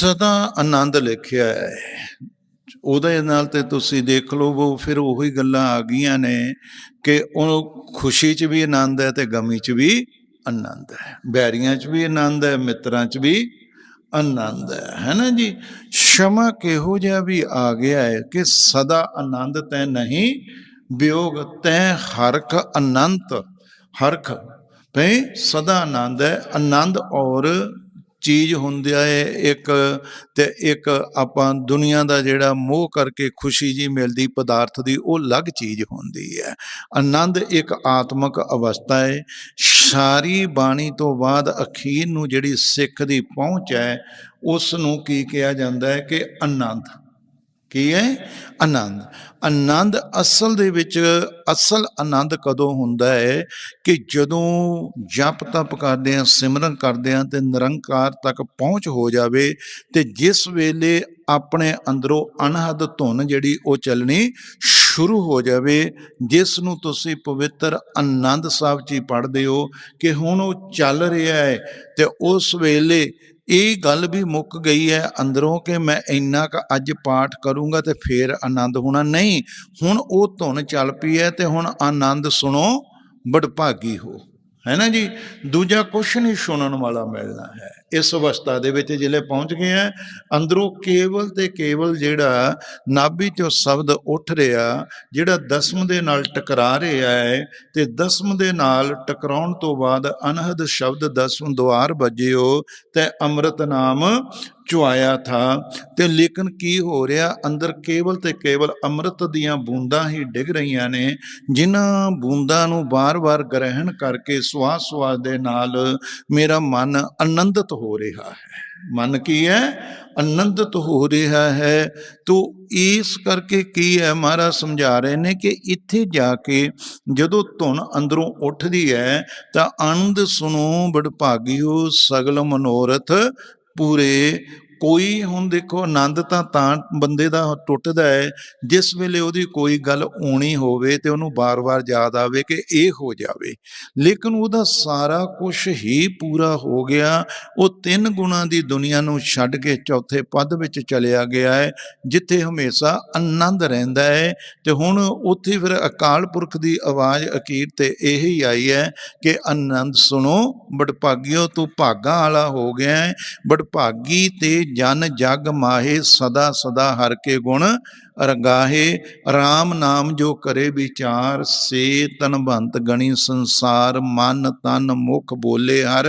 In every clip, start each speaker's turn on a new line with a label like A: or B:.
A: ਸਦਾ ਆਨੰਦ ਲਿਖਿਆ ਹੈ। ਉਹਦੇ ਨਾਲ ਤੇ ਤੁਸੀਂ ਦੇਖ ਲਓ ਉਹ ਫਿਰ ਉਹੀ ਗੱਲਾਂ ਆ ਗਈਆਂ ਨੇ ਕਿ ਉਹ ਖੁਸ਼ੀ 'ਚ ਵੀ ਆਨੰਦ ਹੈ ਤੇ ਗਮੀ 'ਚ ਵੀ ਆਨੰਦ ਹੈ। ਬੈਰੀਆਂ 'ਚ ਵੀ ਆਨੰਦ ਹੈ, ਮਿੱਤਰਾਂ 'ਚ ਵੀ ਆਨੰਦ ਹੈ। ਹੈ ਜੀ? ਸ਼ਮਾ ਕਿਹੋ ਜਿਹਾ ਵੀ ਆ ਗਿਆ ਹੈ ਕਿ ਸਦਾ ਆਨੰਦ ਤੈ ਨਹੀਂ ਵਿਯੋਗ ਤੈ ਹਰਖ ਅਨੰਤ ਹਰਖ ਭਈ ਸਦਾ ਆਨੰਦ ਹੈ, ਆਨੰਦ ਔਰ ਚੀਜ਼ ਹੁੰਦੀ ਹੈ ਇੱਕ ਤੇ ਇੱਕ ਆਪਾਂ ਦੁਨੀਆ ਦਾ ਜਿਹੜਾ ਮੋਹ ਕਰਕੇ ਖੁਸ਼ੀ ਜੀ ਮਿਲਦੀ, ਪਦਾਰਥ ਦੀ, ਉਹ ਅਲੱਗ ਚੀਜ਼ ਹੁੰਦੀ ਹੈ। ਆਨੰਦ ਇੱਕ ਆਤਮਿਕ ਅਵਸਥਾ ਹੈ। ਸਾਰੀ ਬਾਣੀ ਤੋਂ ਬਾਅਦ ਅਖੀਰ ਨੂੰ ਜਿਹੜੀ ਸਿੱਖ ਦੀ ਪਹੁੰਚ ਹੈ ਉਸ ਨੂੰ ਕੀ ਕਿਹਾ ਜਾਂਦਾ ਹੈ ਕਿ ਆਨੰਦ। ਕੀ ਹੈ? ਆਨੰਦ। ਆਨੰਦ ਅਸਲ ਦੇ ਵਿੱਚ, ਅਸਲ ਆਨੰਦ ਕਦੋਂ ਹੁੰਦਾ ਹੈ ਕਿ ਜਦੋਂ ਜਪ ਤਪ ਕਰਦੇ ਆ ਸਿਮਰਨ ਕਰਦੇ ਆ ਤੇ ਨਿਰੰਕਾਰ ਤੱਕ ਪਹੁੰਚ ਹੋ ਜਾਵੇ ਤੇ ਜਿਸ ਵੇਲੇ ਆਪਣੇ ਅੰਦਰੋਂ ਅਨਹਦ ਧੁਨ ਜਿਹੜੀ ਉਹ ਚੱਲਣੀ ਸ਼ੁਰੂ ਹੋ ਜਾਵੇ, ਜਿਸ ਨੂੰ ਤੁਸੀਂ ਪਵਿੱਤਰ ਆਨੰਦ ਸਾਹਿਬ ਜੀ ਪੜ੍ਹਦੇ ਹੋ ਕਿ ਹੁਣ ਉਹ ਚੱਲ ਰਿਹਾ ਹੈ ਤੇ ਉਸ ਵੇਲੇ ਇਹ ਗੱਲ ਵੀ ਮੁੱਕ ਗਈ ਹੈ ਅੰਦਰੋਂ ਕਿ ਮੈਂ ਇੰਨਾ ਕ ਅੱਜ ਪਾਠ ਕਰੂੰਗਾ ਤੇ ਫੇਰ ਆਨੰਦ ਹੋਣਾ। ਨਹੀਂ, ਹੁਣ ਉਹ ਧੁਨ ਚੱਲ ਪਈ ਹੈ ਤੇ ਹੁਣ ਆਨੰਦ ਸੁਣੋ, ਬੜਭਾਗੀ ਹੋ। ਹੈ ਨਾ ਜੀ? ਦੂਜਾ ਕੁਛ ਨਹੀਂ ਸੁਣਨ ਵਾਲਾ ਮਿਲਣਾ ਹੈ। ਇਸ ਅਵਸਥਾ ਦੇ ਵਿੱਚ ਜਿਹੜੇ ਪਹੁੰਚ ਗਏ ਆ। ਅੰਦਰੋਂ ਕੇਵਲ ਤੇ ਕੇਵਲ ਜਿਹੜਾ ਨਾਭੀ ਚੋਂ ਸ਼ਬਦ ਉੱਠ ਰਿਹਾ, ਜਿਹੜਾ ਦਸਮ ਦੇ ਨਾਲ ਟਕਰਾ ਰਿਹਾ ਹੈ ਤੇ ਦਸਮ ਦੇ ਨਾਲ ਟਕਰਾਉਣ ਤੋਂ ਬਾਅਦ ਅਨਹਦ ਸ਼ਬਦ ਦਸਮ ਦੁਆਰ ਵੱਜਿਓ ਤੇ ਅੰਮ੍ਰਿਤ ਨਾਮ ਚੁਆਇਆ ਥਾ ਤੇ ਲੇਕਿਨ ਕੀ ਹੋ ਰਿਹਾ? ਅੰਦਰ ਕੇਵਲ ਤੇ ਕੇਵਲ ਅੰਮ੍ਰਿਤ ਦੀਆਂ ਬੂੰਦਾਂ ਹੀ ਡਿੱਗ ਰਹੀਆਂ ਨੇ, ਜਿਨ੍ਹਾਂ ਬੂੰਦਾਂ ਨੂੰ ਬਾਰ-ਬਾਰ ਗ੍ਰਹਿਣ ਕਰਕੇ ਸਵਾਸ ਸਵਾਸ ਦੇ ਨਾਲ ਮੇਰਾ ਮਨ ਆਨੰਦਿਤ ਹੋ ਰਿਹਾ ਹੈ। ਮਨ ਕੀ ਹੈ? ਆਨੰਦਿਤ ਹੋ ਰਿਹਾ ਹੈ। ਤੋ ਇਸ ਕਰਕੇ ਕੀ ਹੈ ਮਹਾਰਾਜ? ਸਮਝਾ ਰਹੇ ਨੇ ਕਿ ਇੱਥੇ ਜਾ ਕੇ ਜਦੋਂ ਧੁਨ ਅੰਦਰੋਂ ਉੱਠਦੀ ਹੈ ਤਾਂ ਆਨੰਦ ਸੁਣੋ, ਬੜਭਾਗਿਓ ਸਗਲ ਮਨੋਰਥ ਪੂਰੇ ਕੋਈ ਹੁਣ ਦੇਖੋ ਆਨੰਦ ਤਾਂ ਤਾਂ ਬੰਦੇ ਦਾ ਟੁੱਟਦਾ ਹੈ, ਜਿਸ ਵੇਲੇ ਉਹਦੀ ਕੋਈ ਗੱਲ ਆਉਣੀ ਹੋਵੇ ਤੇ ਉਹਨੂੰ ਬਾਰ-ਬਾਰ ਯਾਦ ਆਵੇ ਕਿ ਇਹ ਹੋ ਜਾਵੇ। ਲੇਕਿਨ ਉਹਦਾ ਸਾਰਾ ਕੁਝ ਹੀ ਪੂਰਾ ਹੋ ਗਿਆ। ਉਹ ਤਿੰਨ ਗੁਣਾਂ ਦੀ ਦੁਨੀਆ ਨੂੰ ਛੱਡ ਕੇ ਚੌਥੇ ਪਦ ਵਿੱਚ ਚਲਿਆ ਗਿਆ ਹੈ, ਜਿੱਥੇ ਹਮੇਸ਼ਾ ਆਨੰਦ ਰਹਿੰਦਾ ਹੈ। ਤੇ ਹੁਣ ਉੱਥੇ ਫਿਰ ਅਕਾਲ ਪੁਰਖ ਦੀ ਆਵਾਜ਼ ਅਕੀਰ ਤੇ ਇਹੀ ਆਈ ਹੈ ਕਿ ਆਨੰਦ ਸੁਣੋ, ਬੜਭਾਗਿਓ ਤੂੰ ਭਾਗਾਂ ਵਾਲਾ ਹੋ ਗਿਆ ਹੈ। ਬੜਭਾਗੀ ਤੇ ਜਨ ਜਗ ਮਾਹੇ ਸਦਾ ਸਦਾ ਹਰ ਕੇ ਗੁਣ, ਰਗਾਹੇ RAM ਨਾਮ ਜੋ ਕਰੇ ਵਿਚਾਰ, ਸੇ ਤਨਵੰਤ ਗਣੀ ਸੰਸਾਰ, ਮਨ ਤਨ ਮੁਖ ਬੋਲੇ ਹਰ,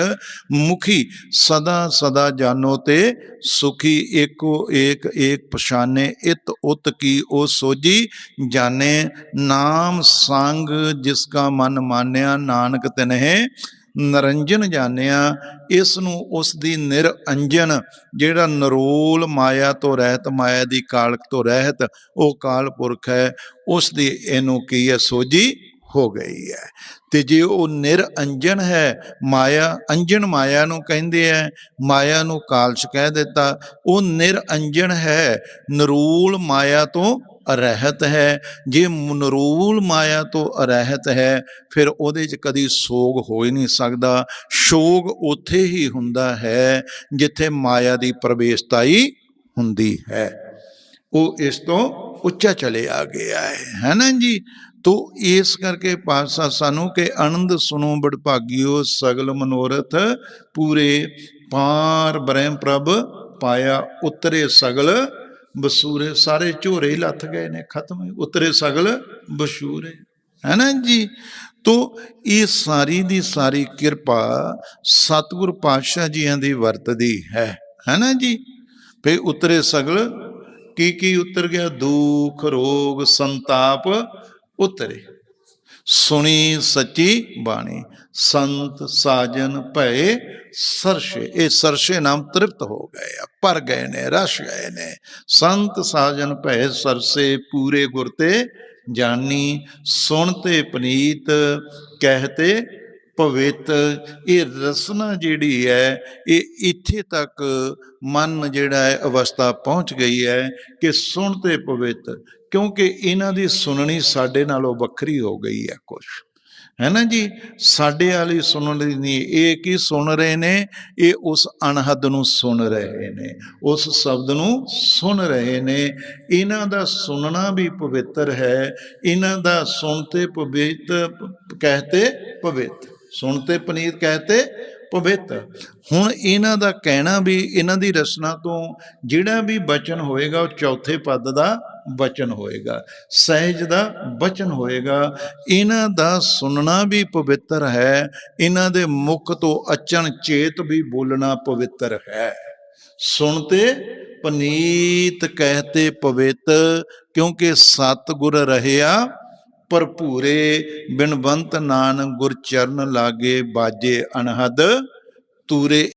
A: ਮੁਖੀ ਸਦਾ ਸਦਾ ਜਾਨੋ ਤੇ ਸੁਖੀ, ਏਕੋ ਏਕ ਏਕ ਪਛਾਨੇ, ਇਤ ਉਤ ਕੀ ਉਹ ਸੋਜੀ ਜਾਣੇ ਨਾਮ ਸੰਗ ਜਿਸ ਕਾ ਮਨ ਮਾਨਿਆ, ਨਾਨਕ ਤਿਨਹਿ ਨਰੰਜਨ ਜਾਣਿਆ ਇਸ ਨੂੰ ਉਸ ਦੀ ਨਿਰਅੰਜਨ ਜਿਹੜਾ ਨਰੂਲ ਮਾਇਆ ਤੋਂ ਰਹਿਤ, ਮਾਇਆ ਦੀ ਕਾਲਕ ਤੋਂ ਰਹਿਤ, ਉਹ ਕਾਲ ਪੁਰਖ ਹੈ ਉਸ ਦੀ ਇਹਨੂੰ ਕੀ ਹੈ ਸੋਜੀ ਹੋ ਗਈ ਹੈ। ਤੇ ਜੇ ਉਹ ਨਿਰਅੰਜਨ ਹੈ, ਮਾਇਆ, ਅੰਜਨ ਮਾਇਆ ਨੂੰ ਕਹਿੰਦੇ ਆ ਮਾਇਆ ਨੂੰ ਕਾਲਸ਼ ਕਹਿ ਦਿੱਤਾ, ਉਹ ਨਿਰਅੰਜਨ ਹੈ, ਨਰੂਲ ਮਾਇਆ ਤੋਂ ਅਰਹਿਤ ਹੈ। ਜੇ ਮਨਰੂਲ ਮਾਇਆ ਤੋਂ ਅਰਹਿਤ ਹੈ, ਫਿਰ ਉਹਦੇ 'ਚ ਕਦੀ ਸੋਗ ਹੋ ਹੀ ਨਹੀਂ ਸਕਦਾ। ਸ਼ੋਗ ਉੱਥੇ ਹੀ ਹੁੰਦਾ ਹੈ ਜਿੱਥੇ ਮਾਇਆ ਦੀ ਪ੍ਰਵੇਸ਼ਤਾਈ ਹੁੰਦੀ ਹੈ। ਉਹ ਇਸ ਤੋਂ ਉੱਚਾ ਚਲੇ ਆ ਗਿਆ ਹੈ। ਹੈ ਨਾ ਜੀ? ਤੋ ਇਸ ਕਰਕੇ ਪਾਤਸ਼ਾਹ ਸਾਨੂੰ ਕਿ ਆਨੰਦ ਸੁਣੋ ਬੜਭਾਗਿਓ ਸਗਲ ਮਨੋਰਥ ਪੂਰੇ। ਪਾਰ ਬ੍ਰਹਮ ਪ੍ਰਭ ਪਾਇਆ, ਉਤਰੇ ਸਗਲ ਬਸੂਰੇ ਸਾਰੇ ਝੋਰੇ ਹੀ ਲੱਥ ਗਏ ਨੇ, ਖਤਮ ਉਤਰੇ ਸਗਲ ਬਸ਼ੂਰੇ। ਹੈ ਨਾ ਜੀ? ਤੋ ਇਹ ਸਾਰੀ ਦੀ ਸਾਰੀ ਕਿਰਪਾ ਸਤਿਗੁਰ ਪਾਤਸ਼ਾਹ ਜੀਆਂ ਦੀ ਵਰਤਦੀ ਹੈ। ਹੈ ਨਾ ਜੀ? ਫੇ ਉਤਰੇ ਸਗਲ ਕੀ ਕੀ ਉਤਰ ਗਿਆ? ਦੁੱਖ, ਰੋਗ, ਸੰਤਾਪ ਉਤਰੇ। ਸੁਣੀ ਸੱਚੀ ਬਾਣੀ। ਸੰਤ ਸਾਜਨ ਭਏ ਸਰਸ਼ੇ। ਇਹ ਸਰਸ਼ੇ ਨਾਮ ਤ੍ਰਿਪਤ ਹੋ ਗਏ ਆ। ਭਰ ਗਏ ਨੇ, ਰਸ਼ ਗਏ ਨੇ। ਸੰਤ ਸਾਜਨ ਭਏ ਸਰਸੇ ਪੂਰੇ ਗੁਰ ਤੇ ਜਾਨੀ। ਸੁਣਤੇ ਪਨੀਤ ਕਹਿਤੇ ਪਵਿੱਤ ਇਹ ਰਸਨਾ ਜਿਹੜੀ ਹੈ, ਇਹ ਇੱਥੇ ਤੱਕ ਮਨ ਜਿਹੜਾ ਹੈ ਅਵਸਥਾ ਪਹੁੰਚ ਗਈ ਹੈ ਕਿ ਸੁਣ ਤੇ ਪਵਿੱਤ ਕਿਉਂਕਿ ਇਹਨਾਂ ਦੀ ਸੁਣਨੀ ਸਾਡੇ ਨਾਲੋਂ ਵੱਖਰੀ ਹੋ ਗਈ ਹੈ ਕੁਝ ਹੈ ਨਾ ਜੀ? ਸਾਡੇ ਵਾਲੀ ਸੁਣਨ ਲਈ ਨਹੀਂ ਇਹ ਕੀ ਸੁਣ ਰਹੇ ਨੇ? ਇਹ ਉਸ ਅਨਹਦ ਨੂੰ ਸੁਣ ਰਹੇ ਨੇ, ਉਸ ਸ਼ਬਦ ਨੂੰ ਸੁਣ ਰਹੇ ਨੇ। ਇਹਨਾਂ ਦਾ ਸੁਣਨਾ ਵੀ ਪਵਿੱਤਰ ਹੈ, ਇਹਨਾਂ ਦਾ ਸੁਣਤੇ ਪਵਿੱਤ ਕਹਤੇ ਪਵਿੱਤ, ਸੁਣਤੇ ਪਨੀਤ ਕਹਤੇ ਪਵਿੱਤ। ਹੁਣ ਇਹਨਾਂ ਦਾ ਕਹਿਣਾ ਵੀ, ਇਹਨਾਂ ਦੀ ਰਚਨਾ ਤੋਂ ਜਿਹੜਾ ਵੀ ਬਚਨ ਹੋਏਗਾ ਉਹ ਚੌਥੇ ਪਦ ਦਾ ਬਚਨ ਹੋਏਗਾ। ਸਹਿਜ ਦਾ ਬਚਨ ਹੋਏਗਾ। ਇਹਨਾਂ ਦਾ ਸੁਣਨਾ ਵੀ ਪਵਿੱਤਰ ਹੈ। ਇਹਨਾਂ ਦੇ ਮੁਖ ਤੋਂ ਅਚਨ ਚੇਤ ਵੀ ਬੋਲਣਾ ਪਵਿੱਤਰ ਹੈ। ਸੁਣਤੇ ਪਨੀਤ ਕਹਤੇ ਪਵਿੱਤ, ਕਿਉਂਕਿ ਸਤਿਗੁਰ ਰਹਿਆ ਭਰਪੂਰੇ, ਬਿਨਵੰਤ ਨਾਨ ਗੁਰ ਚਰਨ ਲਾਗੇ ਬਾਜੇ ਅਨਹਦ ਤੂਰੇ